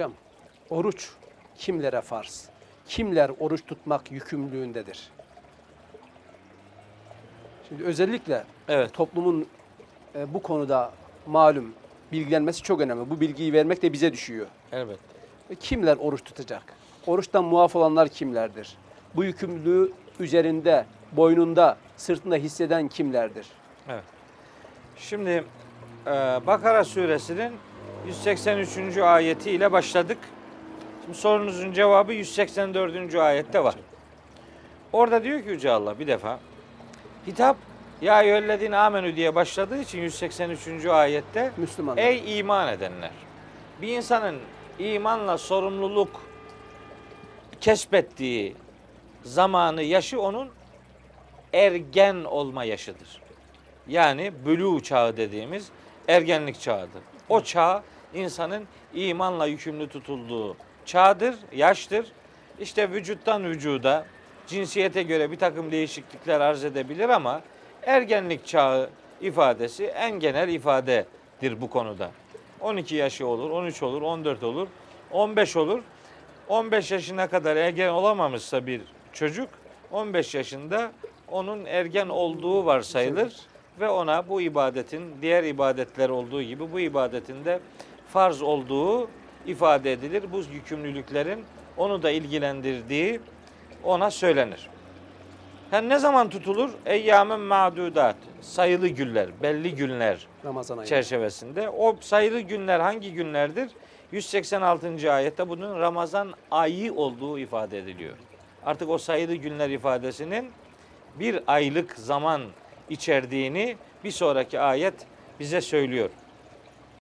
Hocam, oruç kimlere farz? Kimler oruç tutmak yükümlülüğündedir? Şimdi özellikle Evet. toplumun e, bu konuda malum bilgilenmesi çok önemli. Bu bilgiyi vermek de bize düşüyor. Evet. E, Kimler oruç tutacak? Oruçtan muaf olanlar kimlerdir? Bu yükümlülüğü üzerinde, boynunda, sırtında hisseden kimlerdir? Evet. Şimdi e, Bakara suresinin 183. ayeti ile başladık. Şimdi sorunuzun cevabı 184. ayette var. Orada diyor ki Yüce Allah bir defa hitap ya eyyühellezine amenü diye başladığı için 183. ayette Müslümanlar. Ey iman edenler! Bir insanın imanla sorumluluk kesbettiği zamanı, yaşı onun ergen olma yaşıdır. Yani bülü çağı dediğimiz ergenlik çağıdır. O çağ insanın imanla yükümlü tutulduğu çağdır, yaştır. İşte vücuttan vücuda, cinsiyete göre bir takım değişiklikler arz edebilir ama ergenlik çağı ifadesi en genel ifadedir bu konuda. 12 yaşı olur, 13 olur, 14 olur, 15 olur. 15 yaşına kadar ergen olamamışsa bir çocuk 15 yaşında onun ergen olduğu varsayılır ve ona bu ibadetin diğer ibadetler olduğu gibi bu ibadetin de farz olduğu ifade edilir. Bu yükümlülüklerin onu da ilgilendirdiği ona söylenir. Yani ne zaman tutulur? Eyyâmen ma'dudat. Sayılı günler, belli günler Ramazan ayı. çerçevesinde. O sayılı günler hangi günlerdir? 186. ayette bunun Ramazan ayı olduğu ifade ediliyor. Artık o sayılı günler ifadesinin bir aylık zaman içerdiğini bir sonraki ayet bize söylüyor.